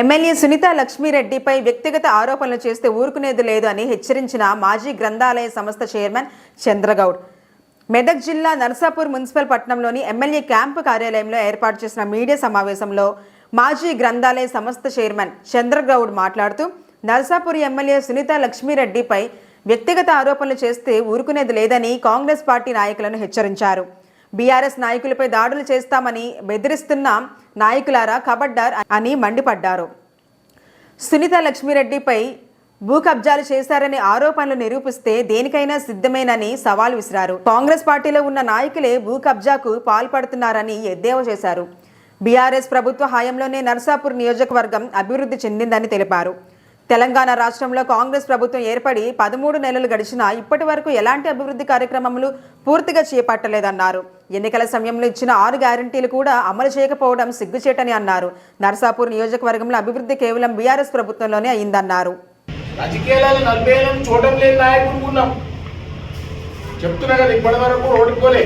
MLA Sunitha లక్ష్మీరెడ్డిపై వ్యక్తిగత ఆరోపణలు చేస్తే ఊరుకునేది లేదు అని హెచ్చరించిన మాజీ గ్రంథాలయ సంస్థ చైర్మన్ చంద్రగౌడ్. మెదక్ జిల్లా నర్సాపూర్ మున్సిపల్ పట్టణంలోని ఎమ్మెల్యే క్యాంపు కార్యాలయంలో ఏర్పాటు చేసిన మీడియా సమావేశంలో మాజీ గ్రంథాలయ సంస్థ చైర్మన్ చంద్రగౌడ్ మాట్లాడుతూ నర్సాపూర్ ఎమ్మెల్యే సునీత లక్ష్మీరెడ్డిపై వ్యక్తిగత ఆరోపణలు చేస్తే ఊరుకునేది లేదని కాంగ్రెస్ పార్టీ నాయకులను హెచ్చరించారు. బీఆర్ఎస్ నాయకులపై దాడులు చేస్తామని బెదిరిస్తున్న నాయకులారా కబడ్డార్ అని మండిపడ్డారు. సునీత లక్ష్మీరెడ్డిపై భూ కబ్జాలు చేశారనే ఆరోపణలు నిరూపిస్తే దేనికైనా సిద్ధమేనని సవాల్ విసిరారు. కాంగ్రెస్ పార్టీలో ఉన్న నాయకులే భూ కబ్జాకు పాల్పడుతున్నారని ఎద్దేవా చేశారు. బీఆర్ఎస్ ప్రభుత్వ హయాంలోనే నర్సాపూర్ నియోజకవర్గం అభివృద్ధి చెందిందని తెలిపారు. తెలంగాణ రాష్ట్రంలో కాంగ్రెస్ ప్రభుత్వం ఏర్పడి పదమూడు నెలలు గడిచినా ఇప్పటి వరకు ఎలాంటి అభివృద్ధి కార్యక్రమములు పూర్తిగా చేపట్టలేదన్నారు. ఎన్నికల సమయంలో ఇచ్చిన ఆరు గ్యారంటీలు కూడా అమలు చేయకపోవడం సిగ్గుచేటని అన్నారు. నర్సాపూర్ నియోజకవర్గంలో అభివృద్ధి కేవలం బీఆర్ఎస్ ప్రభుత్వంలోనే అయిందన్నారు. నలభై ఏళ్ళని చూడడం లేని నాయకుడు ఉన్నాం. చెప్తున్నా కదా ఇప్పటి వరకు ఓడిపోలే.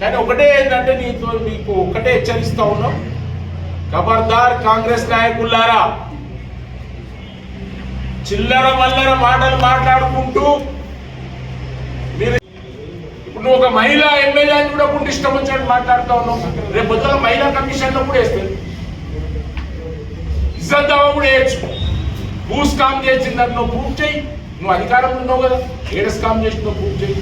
కానీ ఒకటే ఏంటంటే నీతో నీకు ఒకటే హెచ్చరిస్తా ఉన్నాం. ఖబర్దార్ కాంగ్రెస్ నాయకులారా చిల్లర మల్లర మాటలు మాట్లాడుకుంటూ మీరు ఇప్పుడు నువ్వు ఒక మహిళా ఎమ్మెల్యే అని కూడా కూడా ఇష్టం వచ్చినట్టు మాట్లాడుతూ ఉన్నావు. రేపు పొద్దున మహిళా కమిషన్లో కూడా వేస్తుంది ఇజ్జత్ దావా కూడా వేయచ్చు. భూ స్కామ్ చేసిందని నువ్వు ప్రూఫ్ చేయి. నువ్వు అధికారంలో ఉన్నావు కదా ఏడ స్కామ్ చేసి నువ్వు ప్రూవ్ చేయి.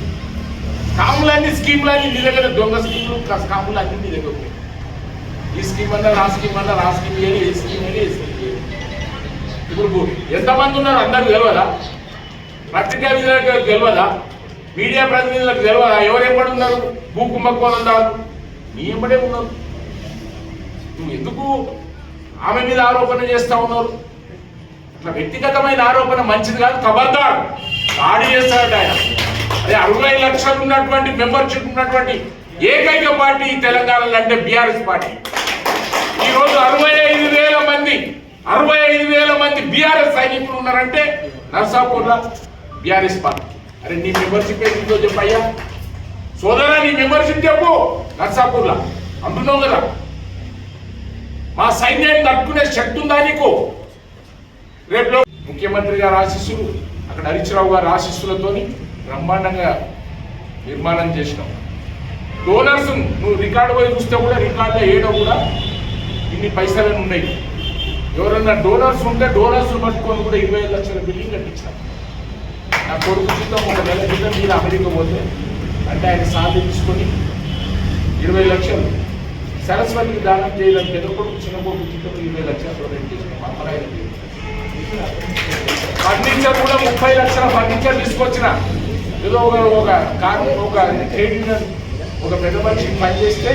స్కాములన్నీ స్కీములన్నీ నీ దగ్గర దొంగ స్కీములు స్కాములు అన్ని నీ దగ్గర ఉన్నాయి. ఈ స్కీమ్ అన్నారు ఆ స్కీమ్ అన్నారు ఆ స్కీమ్ ఇవ్వాలి ఈ స్కీమ్ అని ఈ స్కీమ్ ఇప్పుడు ఎంతమంది ఉన్నారు అందరు తెలియదా పత్రికా విధులకు తెలియదా మీడియా ప్రతినిధులకు తెలియదా ఎవరు ఎప్పుడు ఉన్నారు? భూ కుంభకోణం దారు నీ ఎంబడే ఉన్నారు. నువ్వు ఎందుకు ఆమె మీద ఆరోపణ చేస్తా ఉన్నారు? అట్లా వ్యక్తిగతమైన ఆరోపణ మంచిది కాదు ఖబర్దార్ దాడి చేస్తాడట ఆయన. అదే అరవై లక్షలు ఉన్నటువంటి మెంబర్షిప్ ఉన్నటువంటి ఏకైక పార్టీ తెలంగాణలో అంటే బీఆర్ఎస్ పార్టీ. ఈ రోజు అరవై ఐదు వేల మంది అరవై ఐదు వేల మంది బీఆర్ఎస్ సైనికులు ఉన్నారంటే నర్సాపూర్లో బీఆర్ఎస్ పార్టీ. అరే నీ మెంబర్షిప్ ఏంటో చెప్పయ్యా సోదరా నీ మెంబర్షిప్ చెప్పు. నర్సాపూర్లో. అందులో కదా. మా సైన్యాన్ని తట్టుకునే శక్తి ఉందా నీకు? రేపు ముఖ్యమంత్రి గారు ఆశీస్సులు అక్కడ హరీశ్రావు గారి ఆశీస్సులతో బ్రహ్మాండంగా నిర్మాణం చేసినాం. డోనర్స్ నువ్వు రికార్డు పోయి చూస్తే కూడా రికార్డులో ఏడో కూడా ఇన్ని పైసలు ఉన్నాయి. ఎవరన్నా డోనర్స్ ఉంటే డోనర్స్ పట్టుకొని కూడా ఇరవై ఐదు లక్షల బిల్డింగ్ కట్టించారు నా కొడుకు జీతం ఒక నెల క్రితం మీరు అమెరికా పోతే అంటే ఆయన సాధి తీసుకొని ఇరవై లక్షలు. సరస్వతికి దానం చేయడం పెద్ద కొడుకు చిన్న కొడుకు జీతం ఇరవై లక్షలు డొనేట్ చేసిన మా ఫర్నిచర్ కూడా ముప్పై లక్షల ఫర్నిచర్ తీసుకొచ్చిన. ఏదో ఒక ఒక కారు ఒక ట్రేడ్ యూనియన్ ఒక పెద్ద మనిషి పనిచేస్తే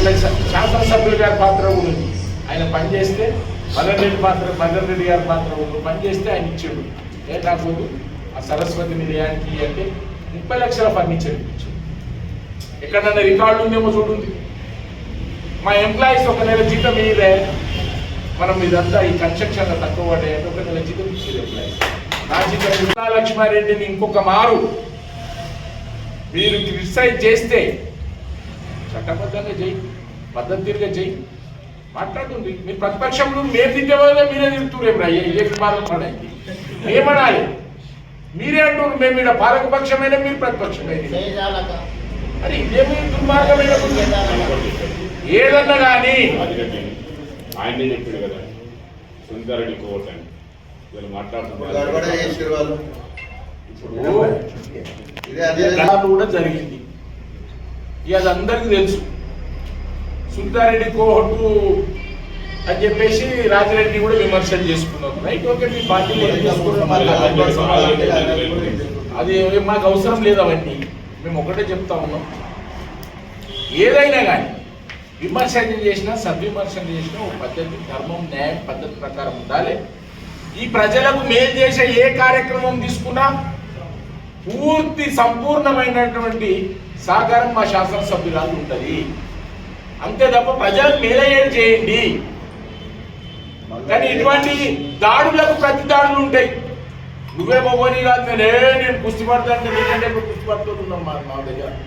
అట్లా శాసనసభ్యుల గారి పాత్ర కూడా ఉంది. ఆయన పనిచేస్తే మదన్ రెడ్డి పాత్ర మదన్ రెడ్డి గారి పాత్ర ఉంది. పనిచేస్తే ఆయన ఇచ్చాడు. ఏ నాకు ఆ సరస్వతి నిలయానికి అంటే ముప్పై లక్షల ఫర్నిచర్ ఇచ్చాడు. ఎక్కడన్నా రికార్డు ఉందేమో చూడండి. మా ఎంప్లాయీస్ ఒక నెల జీతం ఇదే మనం ఇదంతా ఈ కన్స్ట్రక్షన్ తక్కువ పడే ఒక నెల జీతం ఇచ్చేది ఎంప్లాయీస్. నా జీతం ఉన్నా లక్ష్మారెడ్డిని ఇంకొక మారు. మీరు క్రిటిసైజ్ చేస్తే చట్టబద్ధంగా చేయి పద్ధతిగా చేయి. మాట్లాడుతుంది. మీరు ప్రతిపక్షంలో మేము తిట్టేవాళ్ళే మీరే తిడుతున్నారు అయ్యా ఇదే వివాదం పడండి ఏమనాలి మీరే అంటారు మేము ఇక్కడ పాలకపక్షమైన మీరు ప్రతిపక్షమైన. మరి ఇదేమి దుర్మార్గమైన ఏదన్నా కానీ ఆయనే చెప్పాడు కదా. సుందరుడి కోట వీళ్ళు. మాట్లాడుతున్నారు ఇదే అదే గతాలు కూడా జరిగింది. ఇక అది అందరికీ తెలుసు. సుందారెడ్డి కోహటు అని చెప్పేసి రాజిరెడ్డి కూడా విమర్శలు చేసుకున్నారు. రైట్ ఓకే మీ పార్టీ అది మాకు అవసరం లేదు అవన్నీ. మేము ఒకటే చెప్తా ఉన్నాం. ఏదైనా కానీ విమర్శన చేసినా సద్విమర్శన చేసినా ఒక పద్ధతి ధర్మం న్యాయం పద్ధతి ప్రకారం ఉండాలి. ఈ ప్రజలకు మేలు చేసే ఏ కార్యక్రమం తీసుకున్నా పూర్తి సంపూర్ణమైనటువంటి సహకారం మా శాసనసభ్యురాలు ఉంటుంది. అంతే తప్ప ప్రజలకు మేలయ్యేది చేయండి. కానీ ఇటువంటి దాడులకు ప్రతి దాడులు ఉంటాయి. నువ్వే పోనీ కాదు నేను కుస్తీ పడతా అంటే నీకంటే కుస్తీ పడుతున్నాం మా మా దగ్గర.